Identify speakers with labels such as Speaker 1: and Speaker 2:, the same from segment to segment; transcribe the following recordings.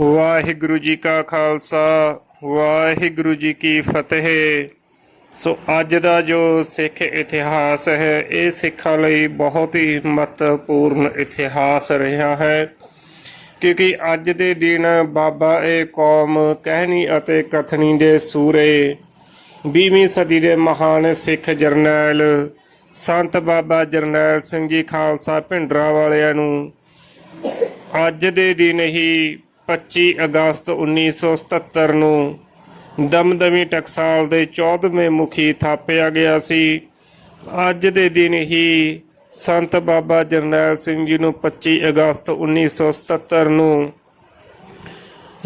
Speaker 1: ਵਾਹਿਗੁਰੂ ਜੀ ਕਾ ਖਾਲਸਾ, ਵਾਹਿਗੁਰੂ ਜੀ ਕੀ ਫਤਿਹ। ਸੋ ਅੱਜ ਦਾ ਜੋ ਸਿੱਖ ਇਤਿਹਾਸ ਹੈ, ਇਹ ਸਿੱਖਾਂ ਲਈ ਬਹੁਤ ਹੀ ਮਹੱਤਵਪੂਰਨ ਇਤਿਹਾਸ ਰਿਹਾ ਹੈ। ਕਿਉਂਕਿ ਅੱਜ ਦੇ ਦਿਨ ਬਾਬਾ ਇਹ ਕੌਮ ਕਹਿਣੀ ਅਤੇ ਕਥਨੀ ਦੇ ਸੂਰੇ 20ਵੀਂ ਸਦੀ ਦੇ ਮਹਾਨ ਸਿੱਖ ਜਰਨੈਲ ਸੰਤ ਬਾਬਾ ਜਰਨੈਲ ਸਿੰਘ ਜੀ ਖਾਲਸਾ ਭਿੰਡਰਾ ਵਾਲਿਆਂ ਨੂੰ ਅੱਜ ਦੇ ਦਿਨ ਹੀ 25 ਅਗਸਤ 1977 ਨੂੰ ਦਮਦਮੀ ਟਕਸਾਲ ਦੇ 14ਵੇਂ ਮੁਖੀ ਥਾਪਿਆ ਗਿਆ ਸੀ। ਅੱਜ ਦੇ ਦਿਨ ਹੀ ਸੰਤ ਬਾਬਾ ਜਰਨੈਲ ਸਿੰਘ ਜੀ ਨੂੰ 25 ਅਗਸਤ 1977 ਨੂੰ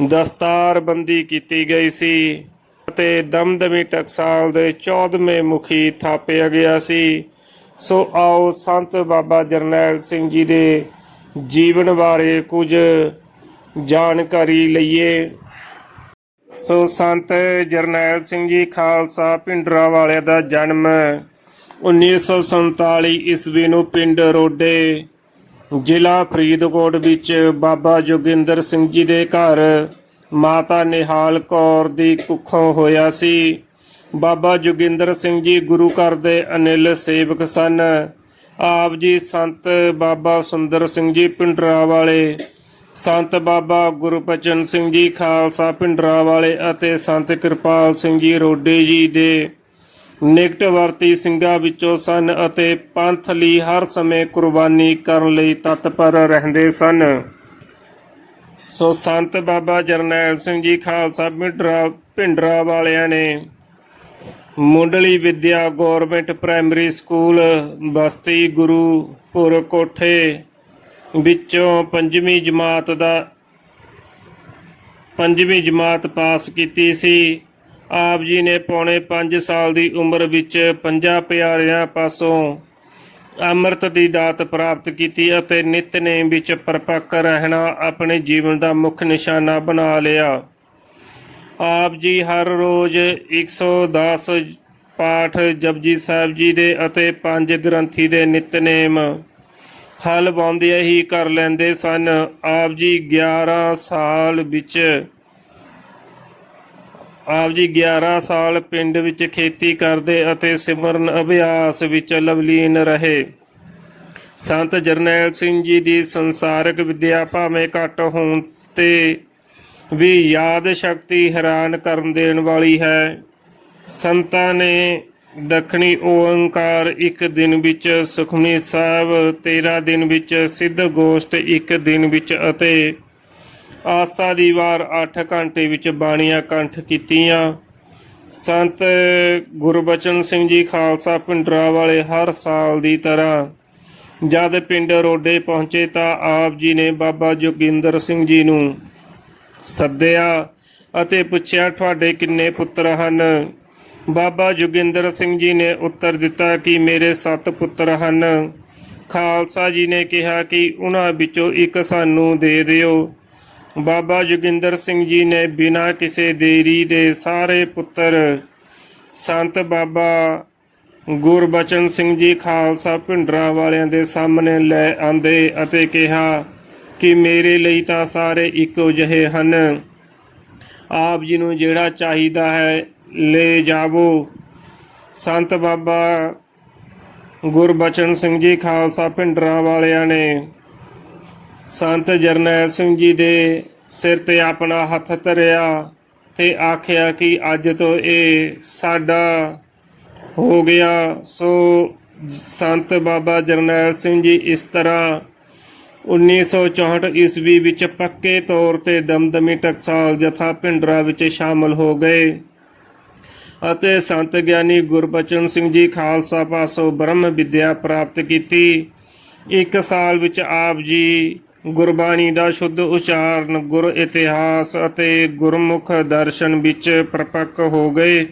Speaker 1: ਦਸਤਾਰਬੰਦੀ ਕੀਤੀ ਗਈ ਸੀ ਅਤੇ ਦਮਦਮੀ ਟਕਸਾਲ ਦੇ 14ਵੇਂ ਮੁਖੀ ਥਾਪਿਆ ਗਿਆ ਸੀ। ਸੋ ਆਓ ਸੰਤ ਬਾਬਾ ਜਰਨੈਲ ਸਿੰਘ ਜੀ ਦੇ ਜੀਵਨ ਬਾਰੇ ਕੁਝ ਜਾਣਕਾਰੀ ਲਈਏ। ਸੋ ਸੰਤ ਜਰਨੈਲ ਸਿੰਘ ਜੀ ਖਾਲਸਾ ਪਿੰਡਰਾ ਵਾਲਿਆਂ ਦਾ ਜਨਮ 1947 ਈਸਵੀ ਨੂੰ ਪਿੰਡ ਰੋਡੇ, ਜ਼ਿਲ੍ਹਾ ਫਰੀਦਕੋਟ ਵਿੱਚ ਬਾਬਾ ਜੋਗਿੰਦਰ ਸਿੰਘ ਜੀ ਦੇ ਘਰ ਮਾਤਾ ਨਿਹਾਲ ਕੌਰ ਦੀ ਕੁੱਖੋਂ ਹੋਇਆ ਸੀ। ਬਾਬਾ ਜੋਗਿੰਦਰ ਸਿੰਘ ਜੀ ਗੁਰੂ ਘਰ ਦੇ ਅਨਿਲ ਸੇਵਕ ਸਨ। ਆਪ ਜੀ ਸੰਤ ਬਾਬਾ ਸੁੰਦਰ ਸਿੰਘ ਜੀ ਪਿੰਡਰਾ ਵਾਲੇ ਸੰਤ ਬਾਬਾ ਗੁਰਬਚਨ ਸਿੰਘ ਜੀ ਖਾਲਸਾ ਪਿੰਡਰਾ ਵਾਲੇ ਅਤੇ ਸੰਤ ਕਿਰਪਾਲ ਸਿੰਘ ਜੀ ਰੋਡੇ ਜੀ ਦੇ ਨਿਕਟ ਵਰਤੀ ਸਿੰਘਾਂ ਵਿੱਚੋਂ ਸਨ ਅਤੇ ਪੰਥ ਲਈ ਹਰ ਸਮੇਂ ਕੁਰਬਾਨੀ ਕਰਨ ਲਈ ਤਤਪਰ ਰਹਿੰਦੇ ਸਨ। ਸੋ ਸੰਤ ਬਾਬਾ ਜਰਨੈਲ ਸਿੰਘ ਜੀ ਖਾਲਸਾ ਪਿੰਡਰਾ ਪਿੰਡਰਾ ਵਾਲਿਆਂ ਨੇ ਮੁੰਡਲੀ ਵਿਦਿਆ ਗਵਰਨਮੈਂਟ ਪ੍ਰਾਇਮਰੀ ਸਕੂਲ ਬਸਤੀ ਗੁਰੂਪੁਰ ਕੋਠੇ ਵਿੱਚੋਂ ਪੰਜਵੀਂ ਜਮਾਤ ਦਾ, ਪੰਜਵੀਂ ਜਮਾਤ ਪਾਸ ਕੀਤੀ ਸੀ। ਆਪ ਜੀ ਨੇ ਪੌਣੇ 5 ਸਾਲ ਦੀ ਉਮਰ ਵਿੱਚ ਪੰਜਾਂ ਪਿਆਰਿਆਂ ਪਾਸੋਂ ਅੰਮ੍ਰਿਤ ਦੀ ਦਾਤ ਪ੍ਰਾਪਤ ਕੀਤੀ ਅਤੇ ਨਿਤਨੇਮ ਵਿੱਚ ਪਰਪੱਕ ਰਹਿਣਾ ਆਪਣੇ ਜੀਵਨ ਦਾ ਮੁੱਖ ਨਿਸ਼ਾਨਾ ਬਣਾ ਲਿਆ। ਆਪ ਜੀ ਹਰ ਰੋਜ਼ 110 ਪਾਠ ਜਪਜੀ ਸਾਹਿਬ ਜੀ ਦੇ ਅਤੇ ਪੰਜ ਗ੍ਰੰਥੀ ਦੇ ਨਿਤਨੇਮ ਹਲ ਪਾਉਂਦੇ ਹੀ ਕਰ ਲੈਂਦੇ ਸਨ। ਆਪ ਜੀ 11 ਸਾਲ ਵਿੱਚ ਆਪ ਜੀ 11 ਸਾਲ ਪਿੰਡ ਵਿੱਚ ਖੇਤੀ ਕਰਦੇ ਅਤੇ ਸਿਮਰਨ ਅਭਿਆਸ ਵਿੱਚ ਲਵਲੀਨ ਰਹੇ। ਸੰਤ ਜਰਨੈਲ ਸਿੰਘ ਜੀ ਦੀ ਸੰਸਾਰਿਕ ਵਿਦਿਆ ਭਾਵੇਂ ਘੱਟ ਹੋਣ ਤੇ ਵੀ ਯਾਦ ਸ਼ਕਤੀ ਹੈਰਾਨ ਕਰਨ ਦੇਣ ਵਾਲੀ ਹੈ। ਸੰਤਾਂ ਨੇ ਦੱਖਣੀ ਓੰਕਾਰ ਇੱਕ ਦਿਨ ਵਿੱਚ ਸੁਖਮਨੀ ਸਾਹਿਬ 13 ਦਿਨ ਵਿੱਚ ਸਿੱਧ ਗੋਸ਼ਟ ਇੱਕ ਦਿਨ ਵਿੱਚ ਅਤੇ ਆਸਾ ਦੀ ਵਾਰ 8 ਘੰਟੇ ਵਿੱਚ ਬਾਣੀਆਂ ਕੰਠ ਕੀਤੀਆਂ। ਸੰਤ ਗੁਰਬਚਨ ਸਿੰਘ ਜੀ ਖਾਲਸਾ ਪਿੰਡਰਾ ਵਾਲੇ ਹਰ ਸਾਲ ਦੀ ਤਰ੍ਹਾਂ ਜਦ ਪਿੰਡ ਰੋਡੇ ਪਹੁੰਚੇ ਤਾਂ ਆਪ ਜੀ ਨੇ ਬਾਬਾ ਜੋਗਿੰਦਰ ਸਿੰਘ ਜੀ ਨੂੰ ਸੱਦਿਆ ਅਤੇ ਪੁੱਛਿਆ, ਤੁਹਾਡੇ ਕਿੰਨੇ ਪੁੱਤਰ ਹਨ? ਬਾਬਾ ਜੋਗਿੰਦਰ ਸਿੰਘ ਜੀ ਨੇ ਉੱਤਰ ਦਿੱਤਾ ਕਿ ਮੇਰੇ ਸੱਤ ਪੁੱਤਰ ਹਨ। ਖਾਲਸਾ ਜੀ ਨੇ ਕਿਹਾ ਕਿ ਉਹਨਾਂ ਵਿੱਚੋਂ ਇੱਕ ਸਾਨੂੰ ਦੇ ਦਿਓ। ਬਾਬਾ ਜੋਗਿੰਦਰ ਸਿੰਘ ਜੀ ਨੇ ਬਿਨਾਂ ਕਿਸੇ ਦੇਰੀ ਦੇ ਸਾਰੇ ਪੁੱਤਰ, ਸੰਤ ਬਾਬਾ ਗੁਰਬਚਨ ਸਿੰਘ ਜੀ ਖਾਲਸਾ ਭਿੰਡਰਾ ਵਾਲਿਆਂ ਦੇ ਸਾਹਮਣੇ ਲੈ ਆਂਦੇ ਅਤੇ ਕਿਹਾ ਕਿ ਮੇਰੇ ਲਈ ਤਾਂ ਸਾਰੇ ਇੱਕੋ ਜਿਹੇ ਹਨ। ਆਪ ਜੀ ਨੂੰ ਜਿਹੜਾ ਚਾਹੀਦਾ ਹੈ ਲੈ ਜਾਵੋ। ਸੰਤ ਬਾਬਾ ਗੁਰਬਚਨ ਸਿੰਘ ਜੀ ਖਾਲਸਾ ਭਿੰਡਰਾ ਵਾਲਿਆਂ ਨੇ ਸੰਤ ਜਰਨੈਲ ਸਿੰਘ ਜੀ ਦੇ ਸਿਰ ਤੇ ਆਪਣਾ ਹੱਥ ਧਰਿਆ ਤੇ ਆਖਿਆ ਕਿ ਅੱਜ ਤੋਂ ਇਹ ਸਾਡਾ ਹੋ ਗਿਆ। ਸੋ ਸੰਤ ਬਾਬਾ ਜਰਨੈਲ ਸਿੰਘ ਜੀ ਇਸ ਤਰ੍ਹਾਂ 1964 ਈਸਵੀ ਵਿੱਚ ਪੱਕੇ ਤੌਰ ਤੇ ਦਮਦਮੀ ਟਕਸਾਲ ਜਥਾ ਭਿੰਡਰਾ ਵਿੱਚ ਸ਼ਾਮਲ ਹੋ ਗਏ। ਅਤੇ ਸੰਤ ਗਿਆਨੀ ਗੁਰਬਚਨ ਸਿੰਘ ਜੀ ਖਾਲਸਾ ਪਾਸੋਂ ਬ੍ਰਹਮ ਵਿਦਿਆ ਪ੍ਰਾਪਤ ਕੀਤੀ। ਇੱਕ ਸਾਲ ਵਿੱਚ ਆਪ ਜੀ ਗੁਰਬਾਣੀ ਦਾ ਸ਼ੁੱਧ ਉਚਾਰਨ, ਗੁਰ ਇਤਿਹਾਸ ਅਤੇ ਗੁਰਮੁਖ ਦਰਸ਼ਨ ਵਿੱਚ ਪ੍ਰਪੱਕ ਹੋ ਗਏ।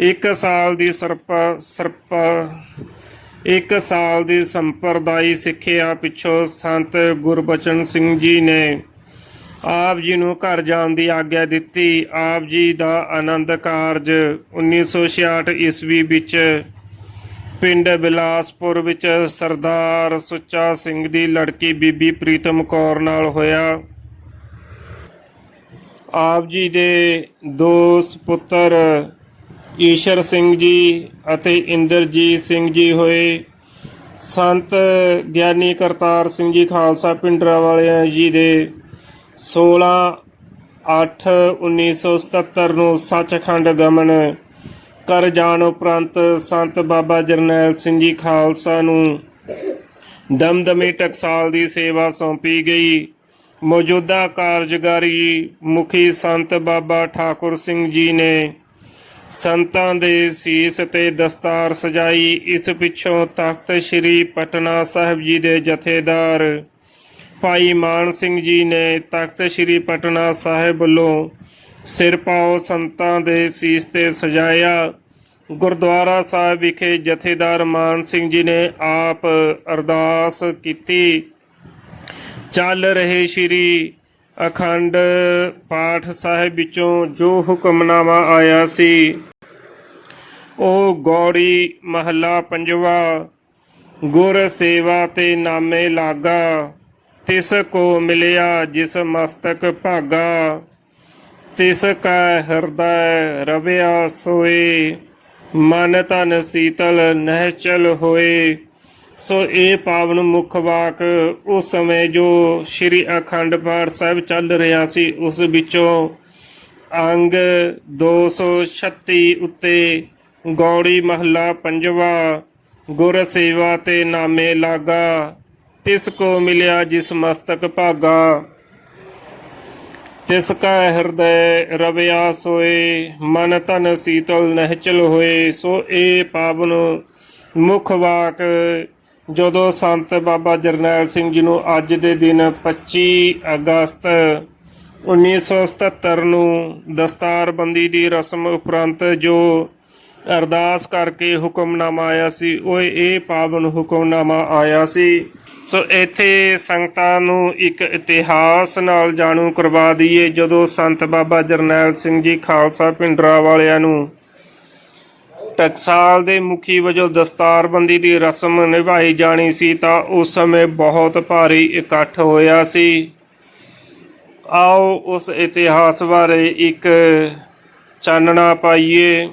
Speaker 1: ਇੱਕ ਸਾਲ ਦੀ ਸਰਪ ਸਰਪ, ਇੱਕ ਸਾਲ ਦੀ ਸੰਪਰਦਾਇ ਸਿੱਖਿਆ ਪਿੱਛੋਂ ਸੰਤ ਗੁਰਬਚਨ ਸਿੰਘ ਜੀ ਨੇ ਆਪ ਜੀ ਨੂੰ ਘਰ ਜਾਣ ਦੀ ਆਗਿਆ ਦਿੱਤੀ। ਆਪ ਜੀ ਦਾ ਆਨੰਦ ਕਾਰਜ 1966 ਈਸਵੀ ਵਿੱਚ ਪਿੰਡ ਬਿਲਾਸਪੁਰ ਵਿੱਚ ਸਰਦਾਰ ਸੁੱਚਾ ਸਿੰਘ ਦੀ ਲੜਕੀ ਬੀਬੀ ਪ੍ਰੀਤਮ ਕੌਰ ਨਾਲ ਹੋਇਆ। ਆਪ ਜੀ ਦੇ ਦੋ ਸੁਪੁੱਤਰ ਈਸ਼ਰ ਸਿੰਘ ਜੀ ਅਤੇ ਇੰਦਰਜੀਤ ਸਿੰਘ ਜੀ ਹੋਏ। ਸੰਤ ਗਿਆਨੀ ਕਰਤਾਰ ਸਿੰਘ ਜੀ, ਖਾਲਸਾ ਪਿੰਡਰਾ ਵਾਲਿਆਂ ਜੀ ਦੇ 16 8 1977 ਨੂੰ ਸੱਚਖੰਡ ਗਮਨ ਕਰ ਜਾਣ ਉਪਰੰਤ ਸੰਤ ਬਾਬਾ ਜਰਨੈਲ ਸਿੰਘ ਜੀ ਖਾਲਸਾ ਨੂੰ ਦਮਦਮੀ ਟਕਸਾਲ ਦੀ ਸੇਵਾ ਸੌਂਪੀ ਗਈ। ਮੌਜੂਦਾ ਕਾਰਜਕਾਰੀ ਮੁਖੀ ਸੰਤ ਬਾਬਾ ਠਾਕੁਰ ਸਿੰਘ ਜੀ ਨੇ ਸੰਤਾਂ ਦੇ ਸੀਸ ਤੇ ਦਸਤਾਰ ਸਜਾਈ। ਇਸ ਪਿੱਛੋਂ ਤਖਤ ਸ੍ਰੀ ਪਟਨਾ ਸਾਹਿਬ ਜੀ ਦੇ ਜਥੇਦਾਰ ਭਾਈ ਮਾਨ ਸਿੰਘ ਜੀ ਨੇ ਤਖਤ ਸ੍ਰੀ ਪਟਨਾ ਸਾਹਿਬ ਵੱਲੋਂ ਸਿਰ ਪਾਓ ਸੰਤਾਂ ਦੇ ਸੀਸ ਤੇ ਸਜਾਇਆ। ਗੁਰਦੁਆਰਾ ਸਾਹਿਬ ਵਿਖੇ ਜਥੇਦਾਰ ਮਾਨ ਸਿੰਘ ਜੀ ਨੇ ਆਪ ਅਰਦਾਸ ਕੀਤੀ। ਚੱਲ ਰਹੇ ਸ੍ਰੀ ਅਖੰਡ ਪਾਠ ਸਾਹਿਬ ਵਿੱਚੋਂ ਜੋ ਹੁਕਮਨਾਮਾ ਆਇਆ ਸੀ, ਉਹ ਗੌੜੀ ਮਹੱਲਾ ਪੰਜਵਾ, ਗੁਰ ਸੇਵਾ ਤੇ ਨਾਮੇ ਲਾਗਾ। ਤਿਸ ਕੋ ਮਿਲਿਆ ਜਿਸ ਮਸਤਕ ਭਾਗਾ, ਤਿਸ ਕਾ ਹਿਰਦੈ ਰਵਿਆ ਸੋਏ, ਮਨ ਤਨ ਸੀਤਲ ਨਹਿਚਲ ਹੋਏ। ਸੋ ਇਹ ਪਾਵਨ ਮੁਖ ਵਾਕ, ਉਸ ਸਮੇਂ ਜੋ ਸ੍ਰੀ ਅਖੰਡ ਪਾਠ ਸਾਹਿਬ ਚੱਲ ਰਿਹਾ ਸੀ, ਉਸ ਵਿੱਚੋਂ ਅੰਗ 236 ਉੱਤੇ ਗੌੜੀ ਮਹੱਲਾ ਪੰਜਵਾ, ਗੁਰ ਸੇਵਾ ਤੇ ਨਾਮੇ ਲਾਗਾ। ਤਿਸ ਕੋ ਮਿਲਿਆ ਜਿਸ ਮਸਤਕ ਭਾਗਾ, ਤਿਸ ਕਾ ਹਿਰਦੈ ਰਵਿਆ ਸੋਏ, ਮਨ ਤਨ ਸੀਤਲ ਨਹਿਚਲ ਹੋਏ, ਸੋ ਇਹ ਪਾਵਨ ਮੁਖ ਵਾਕ, ਜਦੋਂ ਸੰਤ ਬਾਬਾ ਜਰਨੈਲ ਸਿੰਘ ਜੀ ਨੂੰ ਅੱਜ ਦੇ ਦਿਨ 25 ਅਗਸਤ 1977 ਨੂੰ ਦਸਤਾਰਬੰਦੀ ਦੀ ਰਸਮ ਉਪਰੰਤ ਜੋ ਅਰਦਾਸ ਕਰਕੇ ਹੁਕਮਨਾਮਾ ਆਇਆ ਸੀ, ਉਹ ਇਹ ਪਾਵਨ ਹੁਕਮਨਾਮਾ ਆਇਆ ਸੀ। ਸੋ ਇੱਥੇ ਸੰਗਤਾਂ ਨੂੰ ਇੱਕ ਇਤਿਹਾਸ ਨਾਲ ਜਾਣੂ ਕਰਵਾ ਦਈਏ, ਜਦੋਂ ਸੰਤ ਬਾਬਾ ਜਰਨੈਲ ਸਿੰਘ ਜੀ ਖਾਲਸਾ ਪਿੰਡਰਾ ਵਾਲਿਆਂ ਨੂੰ ਟਕਸਾਲ ਦੇ ਮੁਖੀ ਵਜੋਂ ਦਸਤਾਰਬੰਦੀ ਦੀ ਰਸਮ ਨਿਭਾਈ ਜਾਣੀ ਸੀ, ਤਾਂ ਉਸ ਸਮੇਂ ਬਹੁਤ ਭਾਰੀ ਇਕੱਠ ਹੋਇਆ ਸੀ। ਆਓ ਉਸ ਇਤਿਹਾਸ ਬਾਰੇ ਇੱਕ ਚਾਨਣਾ ਪਾਈਏ।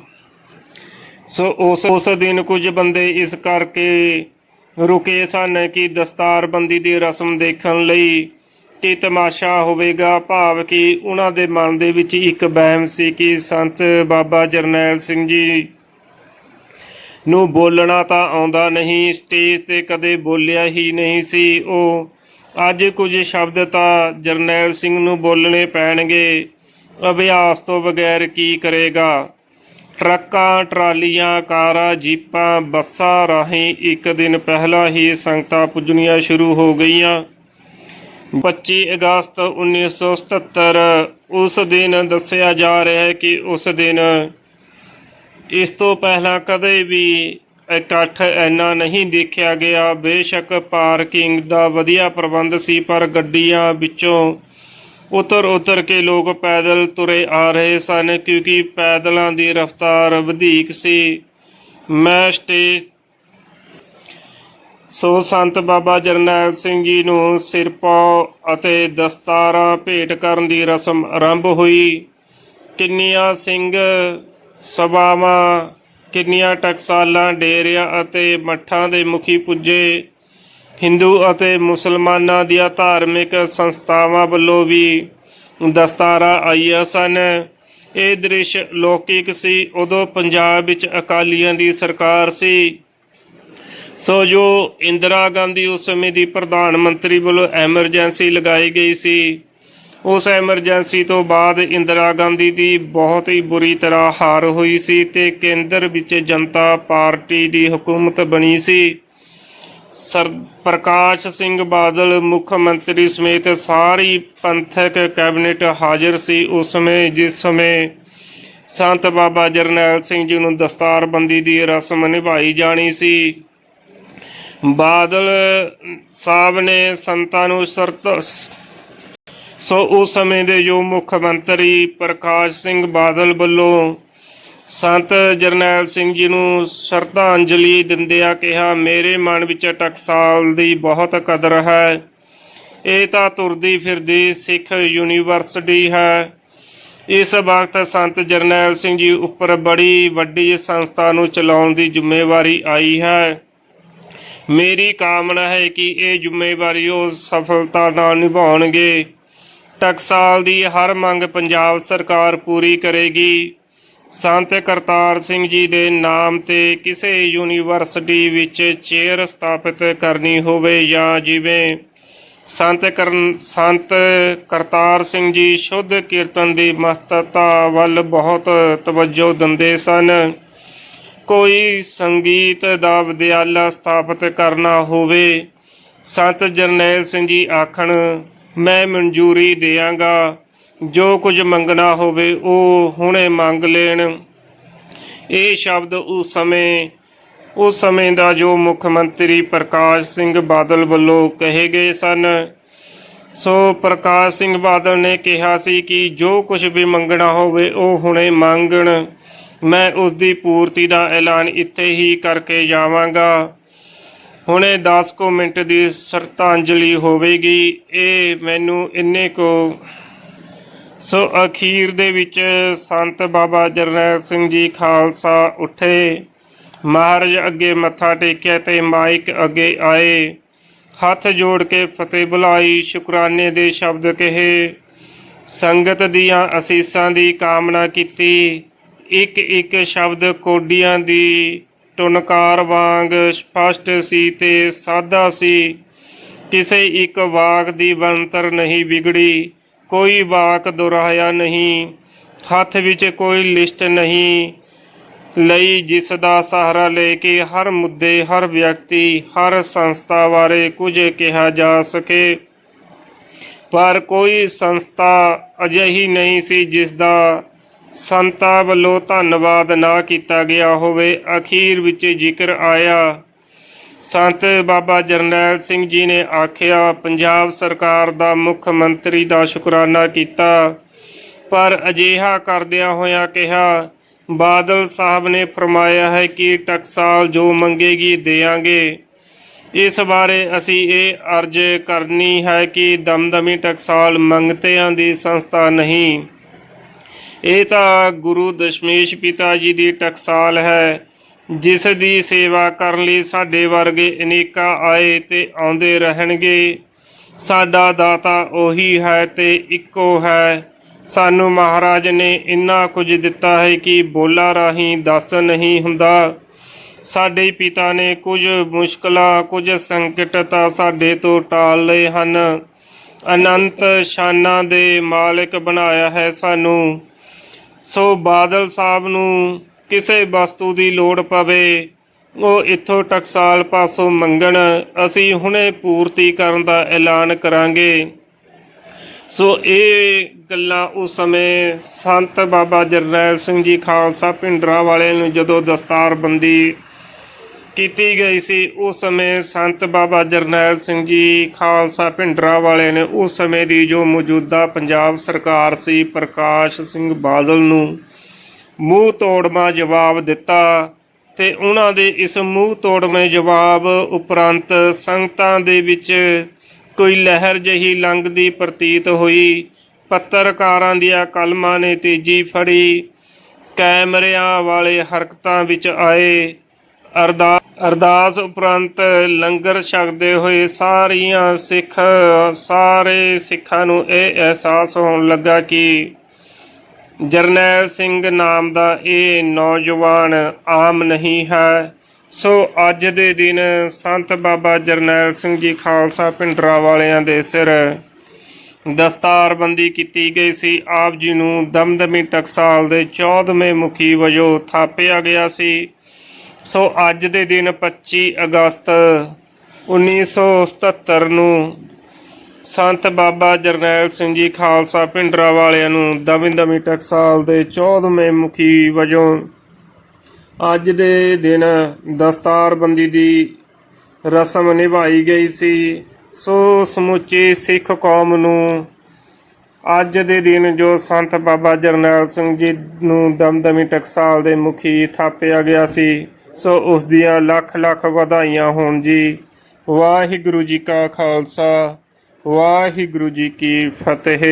Speaker 1: ਸੋ ਉਸ ਉਸ ਦਿਨ ਕੁਝ ਬੰਦੇ ਇਸ ਕਰਕੇ ਰੁਕੇ ਸਨ ਕਿ ਦਸਤਾਰਬੰਦੀ ਦੀ ਰਸਮ ਦੇਖਣ ਲਈ ਕਿ ਤਮਾਸ਼ਾ ਹੋਵੇਗਾ। ਭਾਵ ਕਿ ਉਹਨਾਂ ਦੇ ਮਨ ਦੇ ਵਿੱਚ ਇੱਕ ਵਹਿਮ ਸੀ ਕਿ ਸੰਤ ਬਾਬਾ ਜਰਨੈਲ ਸਿੰਘ ਜੀ ਨੂੰ ਬੋਲਣਾ ਤਾਂ ਆਉਂਦਾ ਨਹੀਂ, ਸਟੇਜ ਤੇ ਕਦੇ ਬੋਲਿਆ ਹੀ ਨਹੀਂ ਸੀ। ਉਹ ਅੱਜ ਕੁਝ ਸ਼ਬਦ ਤਾਂ ਜਰਨੈਲ ਸਿੰਘ ਨੂੰ ਬੋਲਣੇ ਪੈਣਗੇ। ਅਭਿਆਸ ਤੋਂ ਬਗੈਰ ਕੀ ਕਰੇਗਾ? ਟਰੱਕਾਂ, ਟਰਾਲੀਆਂ, ਕਾਰਾਂ, ਜੀਪਾਂ, ਬੱਸਾਂ ਰਾਹੀਂ ਇੱਕ ਦਿਨ ਪਹਿਲਾਂ ਹੀ ਸੰਗਤਾਂ ਪੁੱਜਣੀਆਂ ਸ਼ੁਰੂ ਹੋ ਗਈਆਂ। 25 ਅਗਸਤ 1977 ਉਸ ਦਿਨ ਦੱਸਿਆ ਜਾ ਰਿਹਾ ਹੈ ਕਿ ਉਸ ਦਿਨ ਇਸ ਤੋਂ ਪਹਿਲਾਂ ਕਦੇ ਵੀ ਇਕੱਠ ਇੰਨਾ ਨਹੀਂ ਦੇਖਿਆ ਗਿਆ। ਬੇਸ਼ੱਕ ਪਾਰਕਿੰਗ ਦਾ ਵਧੀਆ ਪ੍ਰਬੰਧ ਸੀ, ਪਰ ਗੱਡੀਆਂ ਵਿੱਚੋਂ ਉਤਰ ਉਤਰ ਕੇ ਲੋਕ ਪੈਦਲ ਤੁਰੇ ਆ ਰਹੇ ਸਨ ਕਿਉਂਕਿ ਪੈਦਲਾਂ ਦੀ ਰਫ਼ਤਾਰ ਵਧੇਕ ਸੀ। ਮੈਂ ਸਟੇਜ ਸੋ ਸੰਤ ਬਾਬਾ ਜਰਨੈਲ ਸਿੰਘ ਜੀ ਨੂੰ ਸਿਰਪਾਉ ਅਤੇ ਦਸਤਾਰਾਂ ਭੇਟ ਕਰਨ ਦੀ ਰਸਮ ਆਰੰਭ ਹੋਈ। ਕਿੰਨੀਆਂ ਸਿੰਘ ਸਭਾਵਾਂ, ਕਿੰਨੀਆਂ ਟਕਸਾਲਾਂ, ਡੇਰਿਆਂ ਅਤੇ ਮੱਠਾਂ ਦੇ ਮੁਖੀ ਪੁੱਜੇ। ਹਿੰਦੂ ਅਤੇ ਮੁਸਲਮਾਨਾਂ ਦੀਆਂ ਧਾਰਮਿਕ ਸੰਸਥਾਵਾਂ ਵੱਲੋਂ ਵੀ ਦਸਤਾਰਾਂ ਆਈਆਂ ਸਨ। ਇਹ ਦ੍ਰਿਸ਼ ਲੌਕਿਕ ਸੀ। ਉਦੋਂ ਪੰਜਾਬ ਵਿੱਚ ਅਕਾਲੀਆਂ ਦੀ ਸਰਕਾਰ ਸੀ। ਸੋ ਜੋ ਇੰਦਰਾ ਗਾਂਧੀ ਉਸ ਸਮੇਂ ਦੀ ਪ੍ਰਧਾਨ ਮੰਤਰੀ ਵੱਲੋਂ ਐਮਰਜੈਂਸੀ ਲਗਾਈ ਗਈ ਸੀ, ਉਸ ਐਮਰਜੈਂਸੀ ਤੋਂ ਬਾਅਦ ਇੰਦਰਾ ਗਾਂਧੀ ਦੀ ਬਹੁਤ ਹੀ ਬੁਰੀ ਤਰ੍ਹਾਂ ਹਾਰ ਹੋਈ ਸੀ ਤੇ ਕੇਂਦਰ ਵਿੱਚ ਜਨਤਾ ਪਾਰਟੀ ਦੀ ਹਕੂਮਤ ਬਣੀ ਸੀ। ਸਰ ਪ੍ਰਕਾਸ਼ ਸਿੰਘ ਬਾਦਲ ਮੁੱਖ ਮੰਤਰੀ ਸਮੇਤ ਸਾਰੀ ਪੰਥਕ ਕੈਬਨਿਟ ਹਾਜ਼ਰ ਸੀ ਉਸ ਸਮੇਂ, ਜਿਸ ਸਮੇਂ ਸੰਤ ਬਾਬਾ ਜਰਨੈਲ ਸਿੰਘ ਜੀ ਨੂੰ ਦਸਤਾਰਬੰਦੀ ਦੀ ਰਸਮ ਨਿਭਾਈ ਜਾਣੀ ਸੀ। ਬਾਦਲ ਸਾਹਿਬ ਨੇ ਸੰਤਾਂ ਨੂੰ ਸ਼ਰਤ ਸੋ ਉਸ ਸਮੇਂ ਦੇ ਜੋ ਮੁੱਖ ਮੰਤਰੀ ਪ੍ਰਕਾਸ਼ ਸਿੰਘ ਬਾਦਲ ਵੱਲੋਂ ਸੰਤ ਜਰਨੈਲ ਸਿੰਘ ਜੀ ਨੂੰ ਸ਼ਰਧਾਂਜਲੀ ਦਿੰਦਿਆਂ ਕਿਹਾ, ਮੇਰੇ ਮਨ ਵਿੱਚ ਟਕਸਾਲ ਦੀ ਬਹੁਤ ਕਦਰ ਹੈ। ਇਹ ਤਾਂ ਤੁਰਦੀ ਫਿਰਦੀ ਸਿੱਖ ਯੂਨੀਵਰਸਿਟੀ ਹੈ। ਇਸ ਵਕਤ ਸੰਤ ਜਰਨੈਲ ਸਿੰਘ ਜੀ ਉੱਪਰ ਬੜੀ ਵੱਡੀ ਸੰਸਥਾ ਨੂੰ ਚਲਾਉਣ ਦੀ ਜ਼ਿੰਮੇਵਾਰੀ ਆਈ ਹੈ। ਮੇਰੀ ਕਾਮਨਾ ਹੈ ਕਿ ਇਹ ਜ਼ਿੰਮੇਵਾਰੀ ਉਹ ਸਫਲਤਾ ਨਾਲ ਨਿਭਾਉਣਗੇ। ਟਕਸਾਲ ਦੀ ਹਰ ਮੰਗ ਪੰਜਾਬ ਸਰਕਾਰ ਪੂਰੀ ਕਰੇਗੀ। ਸੰਤ ਕਰਤਾਰ ਸਿੰਘ ਜੀ ਦੇ ਨਾਮ ਤੇ ਕਿਸੇ ਯੂਨੀਵਰਸਿਟੀ ਵਿੱਚ ਚੇਅਰ ਸਥਾਪਿਤ ਕਰਨੀ ਹੋਵੇ ਜਾਂ ਜਿਵੇਂ ਸੰਤ ਕਰਨ, ਸੰਤ ਕਰਤਾਰ ਸਿੰਘ ਜੀ ਸ਼ੁੱਧ ਕੀਰਤਨ ਦੀ ਮਹੱਤਤਾ ਵੱਲ ਬਹੁਤ ਤਵੱਜੋ ਦਿੰਦੇ ਸਨ। ਕੋਈ ਸੰਗੀਤ ਦਾ ਵਿਦਿਆਲਾ ਸਥਾਪਿਤ ਕਰਨਾ ਹੋਵੇ, ਸੰਤ ਜਰਨੈਲ ਸਿੰਘ ਜੀ ਆਖਣ, ਮੈਂ ਮਨਜ਼ੂਰੀ ਦੇਵਾਂਗਾ ਜੋ ਕੁਝ ਮੰਗਣਾ ਹੋਵੇ ਉਹ ਹੁਣੇ ਮੰਗ ਲੈਣ। ਇਹ ਸ਼ਬਦ ਉਸ ਸਮੇਂ ਉਸ ਸਮੇਂ ਦਾ ਜੋ ਮੁੱਖ ਮੰਤਰੀ ਪ੍ਰਕਾਸ਼ ਸਿੰਘ ਬਾਦਲ ਵੱਲੋਂ ਕਹੇ ਗਏ ਸਨ। ਸੋ ਪ੍ਰਕਾਸ਼ ਸਿੰਘ ਬਾਦਲ ਨੇ ਕਿਹਾ ਸੀ ਕਿ ਜੋ ਕੁਝ ਵੀ ਮੰਗਣਾ ਹੋਵੇ ਉਹ ਹੁਣੇ ਮੰਗਣ। ਮੈਂ ਉਸ ਦੀ ਪੂਰਤੀ ਦਾ ਐਲਾਨ ਇੱਥੇ ਹੀ ਕਰਕੇ ਜਾਵਾਂਗਾ। ਹੁਣੇ 10 ਕੁ ਮਿੰਟ ਦੀ ਸ਼ਰਧਾਂਜਲੀ ਹੋਵੇਗੀ। ਇਹ ਮੈਨੂੰ ਇੰਨੇ ਕੋ ਸੋ ਅਖੀਰ ਦੇ ਵਿੱਚ ਸੰਤ ਬਾਬਾ ਜਰਨੈਲ ਸਿੰਘ ਜੀ ਖਾਲਸਾ ਉੱਠੇ। ਮਹਾਰਾਜ ਅੱਗੇ ਮੱਥਾ ਟੇਕਿਆ ਤੇ ਮਾਈਕ ਅੱਗੇ ਆਏ। ਹੱਥ ਜੋੜ ਕੇ ਫਤਿਹ ਬੁਲਾਈ, ਸ਼ੁਕਰਾਨੇ ਦੇ ਸ਼ਬਦ ਕਹੇ। ਸੰਗਤ ਦੀਆਂ ਅਸੀਸਾਂ ਦੀ ਕਾਮਨਾ ਕੀਤੀ। ਇੱਕ ਇੱਕ ਸ਼ਬਦ ਕੋਡੀਆਂ ਦੀ ਟੁਨਕਾਰ ਵਾਂਗ ਸਪਸ਼ਟ ਸੀ ਤੇ ਸਾਦਾ ਸੀ। ਕਿਸੇ ਇੱਕ ਵਾਕ ਦੀ ਬਣਤਰ ਨਹੀਂ ਵਿਗੜੀ। ਕੋਈ ਵਾਕ ਦੁਹਰਾਇਆ ਨਹੀਂ, ਹੱਥ ਵਿੱਚ ਕੋਈ ਲਿਸਟ ਨਹੀਂ, ਲਈ ਜਿਸ ਦਾ ਸਹਾਰਾ ਲੈ ਕੇ ਹਰ ਮੁੱਦੇ, ਹਰ ਵਿਅਕਤੀ, ਹਰ ਸੰਸਥਾ ਬਾਰੇ ਕੁਝ ਕਿਹਾ ਜਾ ਸਕੇ। ਪਰ ਕੋਈ ਸੰਸਥਾ ਅਜਿਹੀ ਨਹੀਂ ਸੀ ਜਿਸ ਦਾ ਸੰਤਾਂ ਵੱਲੋਂ ਧੰਨਵਾਦ ਨਾ ਕੀਤਾ ਗਿਆ ਹੋਵੇ। ਅਖੀਰ ਵਿੱਚ ਜ਼ਿਕਰ ਆਇਆ ਸੰਤ ਬਾਬਾ ਜਰਨੈਲ ਸਿੰਘ ਜੀ ਨੇ ਆਖਿਆ, ਪੰਜਾਬ ਸਰਕਾਰ ਦਾ ਮੁੱਖ ਮੰਤਰੀ ਦਾ ਸ਼ੁਕਰਾਨਾ ਕੀਤਾ, ਪਰ ਅਜਿਹਾ ਕਰਦਿਆਂ ਹੋਇਆਂ ਕਿਹਾ, ਬਾਦਲ ਸਾਹਿਬ ਨੇ ਫਰਮਾਇਆ ਹੈ ਕਿ ਟਕਸਾਲ ਜੋ ਮੰਗੇਗੀ ਦੇਾਂਗੇ ਇਸ ਬਾਰੇ ਅਸੀਂ ਇਹ ਅਰਜ਼ ਕਰਨੀ ਹੈ ਕਿ ਦਮਦਮੀ ਟਕਸਾਲ ਮੰਗਤਿਆਂ ਦੀ ਸੰਸਥਾ ਨਹੀਂ। ਇਹ ਤਾਂ ਗੁਰੂ ਦਸ਼ਮੇਸ਼ ਪਿਤਾ ਜੀ ਦੀ ਟਕਸਾਲ ਹੈ। ਜਿਸ ਦੀ ਸੇਵਾ ਕਰਨ ਲਈ ਸਾਡੇ ਵਰਗੇ ਅਨੇਕਾਂ ਆਏ ਤੇ ਆਉਂਦੇ ਰਹਿਣਗੇ। ਸਾਡਾ ਦਾਤਾ ਉਹੀ ਹੈ ਤੇ ਇੱਕੋ ਹੈ। ਸਾਨੂੰ ਮਹਾਰਾਜ ਨੇ ਇੰਨਾ ਕੁਝ ਦਿੱਤਾ ਹੈ ਕਿ ਬੋਲਾ ਰਾਹੀਂ ਦੱਸ ਨਹੀਂ ਹੁੰਦਾ। ਸਾਡੇ ਪਿਤਾ ਨੇ ਕੁਝ ਮੁਸ਼ਕਲਾਂ, ਕੁਝ ਸੰਕਟ ਤਾਂ ਸਾਡੇ ਤੋਂ ਟਾਲ ਲਏ ਹਨ। ਅਨੰਤ ਸ਼ਾਨਾਂ ਦੇ ਮਾਲਕ ਬਣਾਇਆ ਹੈ ਸਾਨੂੰ। ਸੋ ਬਾਦਲ ਸਾਹਿਬ ਨੂੰ ਕਿਸੇ ਵਸਤੂ ਦੀ ਲੋੜ ਪਵੇ, ਉਹ ਇੱਥੋਂ ਟਕਸਾਲ ਪਾਸੋਂ ਮੰਗਣ, ਅਸੀਂ ਹੁਣੇ ਪੂਰਤੀ ਕਰਨ ਦਾ ਐਲਾਨ ਕਰਾਂਗੇ। ਸੋ ਇਹ ਗੱਲਾਂ ਉਸ ਸਮੇਂ ਸੰਤ ਬਾਬਾ ਜਰਨੈਲ ਸਿੰਘ ਜੀ ਖਾਲਸਾ ਪਿੰਡਰਾ ਵਾਲੇ ਨੂੰ ਜਦੋਂ ਦਸਤਾਰਬੰਦੀ ਕੀਤੀ ਗਈ ਸੀ, ਉਸ ਸਮੇਂ ਸੰਤ ਬਾਬਾ ਜਰਨੈਲ ਸਿੰਘ ਜੀ ਖਾਲਸਾ ਪਿੰਡਰਾ ਵਾਲੇ ਨੇ ਉਸ ਸਮੇਂ ਦੀ ਜੋ ਮੌਜੂਦਾ ਪੰਜਾਬ ਸਰਕਾਰ ਸੀ, ਪ੍ਰਕਾਸ਼ ਸਿੰਘ ਬਾਦਲ ਨੂੰ ਮੂੰਹ ਤੋੜਮਾ ਜਵਾਬ ਦਿੱਤਾ ਤੇ ਉਹਨਾਂ ਦੇ ਇਸ ਮੂੰਹ ਤੋੜਵੇਂ ਜਵਾਬ ਉਪਰੰਤ ਸੰਗਤਾਂ ਦੇ ਵਿੱਚ ਕੋਈ ਲਹਿਰ ਜਹੀ ਲੰਘਦੀ ਪ੍ਰਤੀਤ ਹੋਈ। ਪੱਤਰਕਾਰਾਂ ਦੀਆਂ ਕਲਮਾਂ ਨੇ ਤੇਜ਼ੀ ਫੜੀ। ਕੈਮਰਿਆਂ ਵਾਲੇ ਹਰਕਤਾਂ ਵਿੱਚ ਆਏ। ਅਰਦਾਸ ਅਰਦਾਸ ਉਪਰੰਤ ਲੰਗਰ ਛਕਦੇ ਹੋਏ ਸਾਰੀਆਂ ਸਿੱਖ, ਸਾਰੇ ਸਿੱਖਾਂ ਨੂੰ ਇਹ ਅਹਿਸਾਸ ਹੋਣ ਲੱਗਾ ਕਿ ਜਰਨੈਲ ਸਿੰਘ ਨਾਮ ਦਾ ਇਹ ਨੌਜਵਾਨ ਆਮ ਨਹੀਂ ਹੈ। ਸੋ ਅੱਜ ਦੇ ਦਿਨ ਸੰਤ ਬਾਬਾ ਜਰਨੈਲ ਸਿੰਘ ਜੀ ਖਾਲਸਾ ਪਿੰਡਰਾ ਵਾਲਿਆਂ ਦੇ ਸਿਰ ਦਸਤਾਰਬੰਦੀ ਕੀਤੀ ਗਈ ਸੀ। ਆਪ ਜੀ ਨੂੰ ਦਮਦਮੀ ਟਕਸਾਲ ਦੇ 14ਵੇਂ ਮੁਖੀ ਵਜੋਂ ਥਾਪਿਆ ਗਿਆ ਸੀ। ਸੋ ਅੱਜ ਦੇ ਦਿਨ 25 ਅਗਸਤ 1977 ਨੂੰ ਸੰਤ ਬਾਬਾ ਜਰਨੈਲ ਸਿੰਘ ਜੀ ਖਾਲਸਾ ਪਿੰਡਰਾ ਵਾਲਿਆਂ ਨੂੰ ਦਮੀ ਦਮੀ ਟਕਸਾਲ ਦੇ 14ਵੇਂ ਮੁਖੀ ਵਜੋਂ ਅੱਜ ਦੇ ਦਿਨ ਦਸਤਾਰਬੰਦੀ ਦੀ ਰਸਮ ਨਿਭਾਈ ਗਈ ਸੀ। ਸੋ ਸਮੁੱਚੀ ਸਿੱਖ ਕੌਮ ਨੂੰ ਅੱਜ ਦੇ ਦਿਨ ਜੋ ਸੰਤ ਬਾਬਾ ਜਰਨੈਲ ਸਿੰਘ ਜੀ ਨੂੰ ਦਮਦਮੀ ਟਕਸਾਲ ਦੇ ਮੁਖੀ ਥਾਪਿਆ ਗਿਆ ਸੀ, ਸੋ ਉਸ ਦੀਆਂ ਲੱਖ ਲੱਖ ਵਧਾਈਆਂ ਹੋਣ ਜੀ। ਵਾਹਿਗੁਰੂ ਜੀ ਕਾ ਖਾਲਸਾ। ਵਾਹਿਗੁਰੂ ਜੀ ਕੀ ਫਤਿਹ।